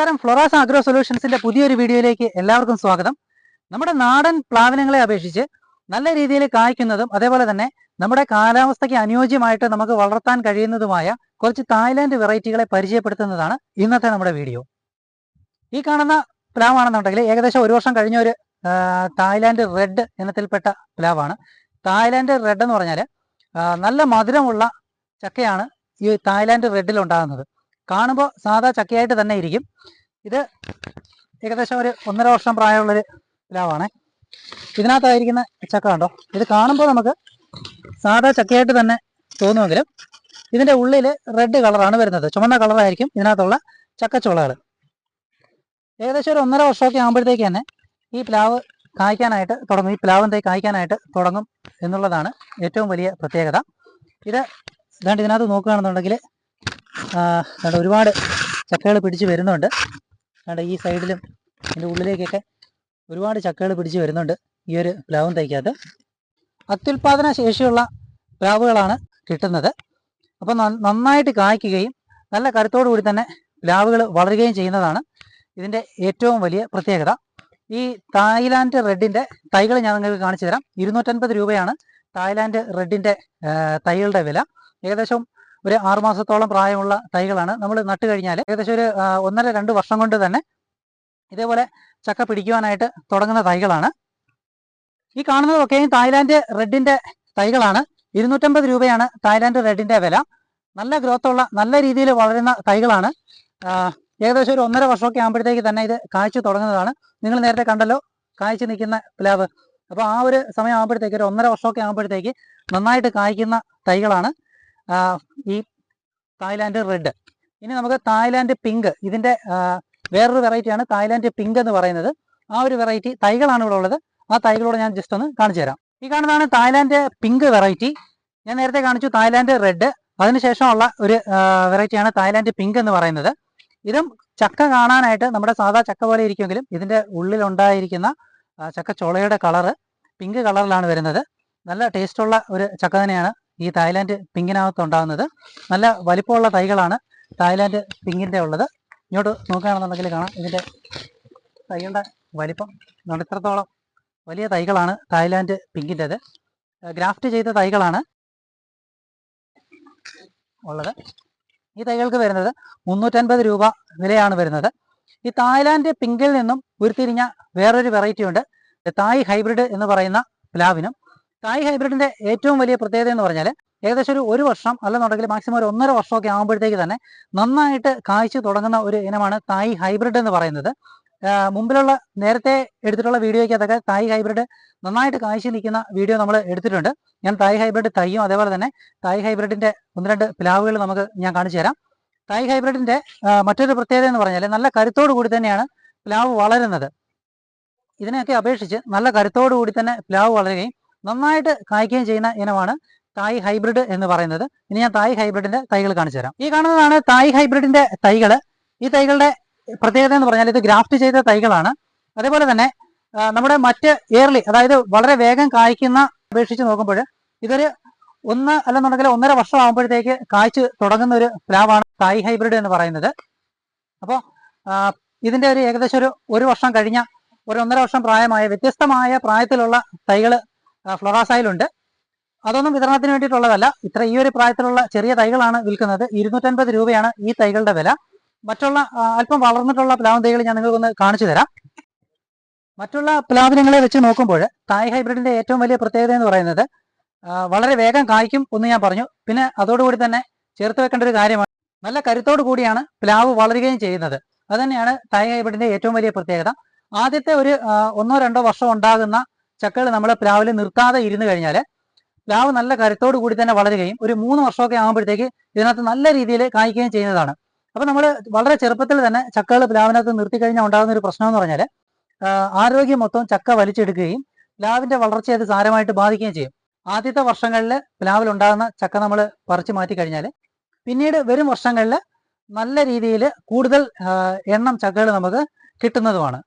നമസ്കാരം. Flora's agro സൊല്യൂഷൻസിന്റെ പുതിയൊരു വീഡിയോയിലേക്ക് എല്ലാവർക്കും സ്വാഗതം. നമ്മുടെ നാടൻ പ്ലാവിനങ്ങളെ അപേക്ഷിച്ച് നല്ല രീതിയിൽ കായ്ക്കുന്നതും അതേപോലെ തന്നെ നമ്മുടെ കാലാവസ്ഥയ്ക്ക് അനുയോജ്യമായിട്ട് നമുക്ക് വളർത്താൻ കഴിയുന്നതുമായ കുറച്ച് തായ്ലാന്റ് വെറൈറ്റികളെ പരിചയപ്പെടുത്തുന്നതാണ് ഇന്നത്തെ നമ്മുടെ വീഡിയോ. ഈ കാണുന്ന പ്ലാവാണെന്നുണ്ടെങ്കിൽ ഏകദേശം ഒരു വർഷം കഴിഞ്ഞ ഒരു തായ്ലാന്റ് റെഡ് ഇനത്തിൽപ്പെട്ട പ്ലാവാണ്. തായ്ലാന്റ് റെഡ് എന്ന് പറഞ്ഞാൽ നല്ല മധുരമുള്ള ചക്കയാണ് ഈ തായ്ലാന്റ് റെഡിൽ ഉണ്ടാകുന്നത്. കാണുമ്പോൾ സാധാ ചക്കയായിട്ട് തന്നെ ഇരിക്കും. ഇത് ഏകദേശം ഒരു ഒന്നര വർഷം പ്രായമുള്ളൊരു പ്ലാവാണ് ഇതിനകത്തായിരിക്കുന്ന ചക്ക കണ്ടോ? ഇത് കാണുമ്പോൾ നമുക്ക് സാധാ ചക്കയായിട്ട് തന്നെ തോന്നുമെങ്കിലും ഇതിന്റെ ഉള്ളിൽ റെഡ് കളറാണ് വരുന്നത്. ചുമന്ന കളറായിരിക്കും ഇതിനകത്തുള്ള ചക്കച്ചുളകൾ ഏകദേശം ഒരു ഒന്നര വർഷമൊക്കെ ആകുമ്പോഴത്തേക്ക് തന്നെ ഈ പ്ലാവ് കായ്ക്കാനായിട്ട് തുടങ്ങും. ഈ പ്ലാവ് തൈ കായ്ക്കാനായിട്ട് തുടങ്ങും എന്നുള്ളതാണ് ഏറ്റവും വലിയ പ്രത്യേകത. ഇത് ഇതാണ്ട് ഇതിനകത്ത് നോക്കുകയാണെന്നുണ്ടെങ്കിൽ ആ, ദാണ്ട് ഒരുപാട് ചക്കകൾ പിടിച്ച് വരുന്നുണ്ട്. കണ്ട ഈ സൈഡിലും അതിന്റെ ഉള്ളിലേക്കൊക്കെ ഒരുപാട് ചക്കകൾ പിടിച്ച് വരുന്നുണ്ട് ഈ ഒരു പ്ലാവും തൈക്കകത്ത്. അത്യുൽപാദന ശേഷിയുള്ള പ്ലാവുകളാണ് കിട്ടുന്നത്. അപ്പോൾ നന്നായിട്ട് കായ്ക്കുകയും നല്ല കരുത്തോടു കൂടി തന്നെ പ്ലാവുകൾ വളരുകയും ചെയ്യുന്നതാണ് ഇതിന്റെ ഏറ്റവും വലിയ പ്രത്യേകത. ഈ തായ്ലാൻഡ് റെഡിന്റെ തൈകൾ ഞാൻ നിങ്ങൾക്ക് കാണിച്ചു തരാം. ഇരുന്നൂറ്റൻപത് രൂപയാണ് തായ്ലാൻഡ് റെഡിന്റെ തൈകളുടെ വില. ഏകദേശം ഒരു ആറുമാസത്തോളം പ്രായമുള്ള തൈകളാണ്. നമ്മൾ നട്ട് കഴിഞ്ഞാൽ ഏകദേശം ഒരു ഒന്നര രണ്ട് വർഷം കൊണ്ട് തന്നെ ഇതേപോലെ ചക്ക പിടിക്കുവാനായിട്ട് തുടങ്ങുന്ന തൈകളാണ്. ഈ കാണുന്നതൊക്കെ തായ്ലാന്റ് റെഡിന്റെ തൈകളാണ്. ഇരുന്നൂറ്റമ്പത് രൂപയാണ് തായ്ലാന്റ് റെഡിന്റെ വില. നല്ല ഗ്രോത്തുള്ള നല്ല രീതിയിൽ വളരുന്ന തൈകളാണ്. ഏകദേശം ഒരു ഒന്നര വർഷമൊക്കെ ആകുമ്പോഴത്തേക്ക് തന്നെ ഇത് കായ്ച്ചു തുടങ്ങുന്നതാണ്. നിങ്ങൾ നേരത്തെ കണ്ടല്ലോ കായ്ച്ചു നിൽക്കുന്ന പ്ലാവ്. അപ്പോൾ ആ ഒരു സമയം ആകുമ്പോഴത്തേക്ക് ഒരു ഒന്നര വർഷമൊക്കെ ആകുമ്പോഴത്തേക്ക് നന്നായിട്ട് കായ്ക്കുന്ന തൈകളാണ്. ഈ തായ്ലാൻഡ് റെഡ്. ഇനി നമുക്ക് തായ്ലാൻഡ് പിങ്ക്. ഇതിന്റെ ആ, വേറൊരു വെറൈറ്റിയാണ് തായ്ലാൻഡ് പിങ്ക് എന്ന് പറയുന്നത്. ആ ഒരു വെറൈറ്റി തൈകളാണ് ഇവിടെ ഉള്ളത്. ആ തൈകളോട് ഞാൻ ജസ്റ്റ് ഒന്ന് കാണിച്ചു തരാം. ഈ കാണുന്നതാണ് തായ്ലാൻഡ് പിങ്ക് വെറൈറ്റി ഞാൻ നേരത്തെ കാണിച്ചു തായ്ലാൻഡ് റെഡ്. അതിനുശേഷമുള്ള ഒരു വെറൈറ്റിയാണ് തായ്ലാൻഡ് പിങ്ക് എന്ന് പറയുന്നത്. ഇതും ചക്ക കാണാനായിട്ട് നമ്മുടെ സാധാ ചക്ക പോലെ ഇരിക്കുമെങ്കിലും ഇതിന്റെ ഉള്ളിൽ ഉണ്ടായിരിക്കുന്ന ചക്ക ചുളയുടെ കളറ് പിങ്ക് കളറിലാണ് വരുന്നത്. നല്ല ടേസ്റ്റുള്ള ഒരു ചക്ക തന്നെയാണ്. ഈ തായ്ലാന്റ് പിങ്കിനകത്ത് ഉണ്ടാകുന്നത് നല്ല വലിപ്പമുള്ള തൈകളാണ് തായ്ലാന്റ് പിങ്കിന്റെ ഉള്ളത്. ഇങ്ങോട്ട് നോക്കുകയാണെന്നുണ്ടെങ്കിൽ കാണാം. ഇതിന്റെ തൈകളുടെ വലിപ്പം ഇത്രത്തോളം വലിയ തൈകളാണ് തായ്ലാന്റ് പിങ്കിന്റെത്. ഗ്രാഫ്റ്റ് ചെയ്ത തൈകളാണ് ഉള്ളത്. ഈ തൈകൾക്ക് വരുന്നത് മുന്നൂറ്റൻപത് രൂപ വിലയാണ് വരുന്നത്. ഈ തായ്ലാന്റ് പിങ്കിൽ നിന്നും ഉരുത്തിരിഞ്ഞ വേറൊരു വെറൈറ്റി ഉണ്ട് തായ് ഹൈബ്രിഡ് എന്ന് പറയുന്ന പ്ലാവിനും തായ് ഹൈബ്രിഡിന്റെ ഏറ്റവും വലിയ പ്രത്യേകത എന്ന് പറഞ്ഞാൽ ഏകദേശം ഒരു ഒരു വർഷം അല്ലെന്നുണ്ടെങ്കിൽ മാക്സിമം ഒരു ഒന്നര വർഷമൊക്കെ ആകുമ്പോഴത്തേക്ക് തന്നെ നന്നായിട്ട് കായ്ച്ചു തുടങ്ങുന്ന ഒരു ഇനമാണ് തായ് ഹൈബ്രിഡ് എന്ന് പറയുന്നത്. മുമ്പിലുള്ള നേരത്തെ എടുത്തിട്ടുള്ള വീഡിയോയ്ക്ക് അതൊക്കെ തായ് ഹൈബ്രിഡ് നന്നായിട്ട് കാഴ്ച നിൽക്കുന്ന വീഡിയോ നമ്മൾ എടുത്തിട്ടുണ്ട്. ഞാൻ തായ് ഹൈബ്രിഡ് തയ്യും അതേപോലെ തന്നെ തായ് ഹൈബ്രിഡിന്റെ ഒന്ന് രണ്ട് പ്ലാവുകൾ നമുക്ക് ഞാൻ കാണിച്ചു തരാം. തായ് ഹൈബ്രിഡിന്റെ മറ്റൊരു പ്രത്യേകത എന്ന് പറഞ്ഞാൽ നല്ല കരുത്തോടു കൂടി തന്നെയാണ് പ്ലാവ് വളരുന്നത്. ഇതിനെയൊക്കെ അപേക്ഷിച്ച് നല്ല കരുത്തോടു കൂടി തന്നെ പ്ലാവ് വളരുകയും നന്നായിട്ട് കായ്ക്കുകയും ചെയ്യുന്ന ഇനമാണ് തായ് ഹൈബ്രിഡ് എന്ന് പറയുന്നത്. ഇനി ഞാൻ തായ് ഹൈബ്രിഡിന്റെ തൈകൾ കാണിച്ചു തരാം. ഈ കാണുന്നതാണ് തായ് ഹൈബ്രിഡിന്റെ തൈകൾ ഈ തൈകളുടെ പ്രത്യേകത എന്ന് പറഞ്ഞാൽ ഇത് ഗ്രാഫ്റ്റ് ചെയ്ത തൈകളാണ്. അതേപോലെ തന്നെ നമ്മുടെ മറ്റ് ഇയർലി അതായത് വളരെ വേഗം കായ്ക്കുന്ന അപേക്ഷിച്ച് നോക്കുമ്പോൾ ഇതൊരു ഒന്ന് അല്ലെന്നുണ്ടെങ്കിൽ ഒന്നര വർഷം ആകുമ്പോഴത്തേക്ക് കായ്ച്ച് തുടങ്ങുന്ന ഒരു പ്ലാവാണ് തായ് ഹൈബ്രിഡ് എന്ന് പറയുന്നത്. അപ്പോൾ ഇതിന്റെ ഒരു ഏകദേശം ഒരു ഒരു വർഷം കഴിഞ്ഞ ഒരു ഒന്നര വർഷം പ്രായമായ വ്യത്യസ്തമായ പ്രായത്തിലുള്ള തൈകൾ ഫ്ലോറാസായിലുണ്ട് അതൊന്നും വിതരണത്തിന് വേണ്ടിയിട്ടുള്ളതല്ല. ഇത്ര ഈ ഒരു പ്രായത്തിലുള്ള ചെറിയ തൈകളാണ് വിൽക്കുന്നത്. ഇരുന്നൂറ്റൻപത് രൂപയാണ് ഈ തൈകളുടെ വില. മറ്റുള്ള അല്പം വളർന്നിട്ടുള്ള പ്ലാവ് തൈകൾ ഞാൻ നിങ്ങൾക്കൊന്ന് കാണിച്ചു തരാം. മറ്റുള്ള പ്ലാവിനങ്ങളെ വെച്ച് നോക്കുമ്പോൾ തായ് ഹൈബ്രിഡിന്റെ ഏറ്റവും വലിയ പ്രത്യേകത എന്ന് പറയുന്നത് വളരെ വേഗം കായ്ക്കും എന്ന് ഞാൻ പറഞ്ഞു. പിന്നെ അതോടുകൂടി തന്നെ ചേർത്ത് വെക്കേണ്ട ഒരു കാര്യമാണ്. നല്ല കരുത്തോടു കൂടിയാണ് പ്ലാവ് വളരുകയും ചെയ്യുന്നത്. അതുതന്നെയാണ് തായ് ഹൈബ്രിഡിന്റെ ഏറ്റവും വലിയ പ്രത്യേകത. ആദ്യത്തെ ഒരു ഒന്നോ രണ്ടോ വർഷം ഉണ്ടാകുന്ന ചക്കകൾ നമ്മൾ പ്ലാവിൽ നിർത്താതെ ഇരുന്ന് കഴിഞ്ഞാൽ പ്ലാവ് നല്ല കരുത്തോട് കൂടി തന്നെ വളരുകയും ഒരു മൂന്ന് വർഷമൊക്കെ ആകുമ്പോഴത്തേക്ക് ഇതിനകത്ത് നല്ല രീതിയിൽ കായ്ക്കുകയും ചെയ്യുന്നതാണ്. അപ്പൊ നമ്മൾ വളരെ ചെറുപ്പത്തിൽ തന്നെ ചക്കകൾ പ്ലാവിനകത്ത് നിർത്തി കഴിഞ്ഞാൽ ഉണ്ടാകുന്ന ഒരു പ്രശ്നം എന്ന് പറഞ്ഞാൽ ആരോഗ്യം മൊത്തം ചക്ക വലിച്ചെടുക്കുകയും പ്ലാവിന്റെ വളർച്ചയെ അത് സാരമായിട്ട് ബാധിക്കുകയും ചെയ്യും. ആദ്യത്തെ വർഷങ്ങളിൽ പ്ലാവിൽ ഉണ്ടാകുന്ന ചക്ക നമ്മൾ പറിച്ചു മാറ്റി കഴിഞ്ഞാൽ പിന്നീട് വരും വർഷങ്ങളിൽ നല്ല രീതിയിൽ കൂടുതൽ എണ്ണം ചക്കകൾ നമുക്ക് കിട്ടുന്നതുമാണ്.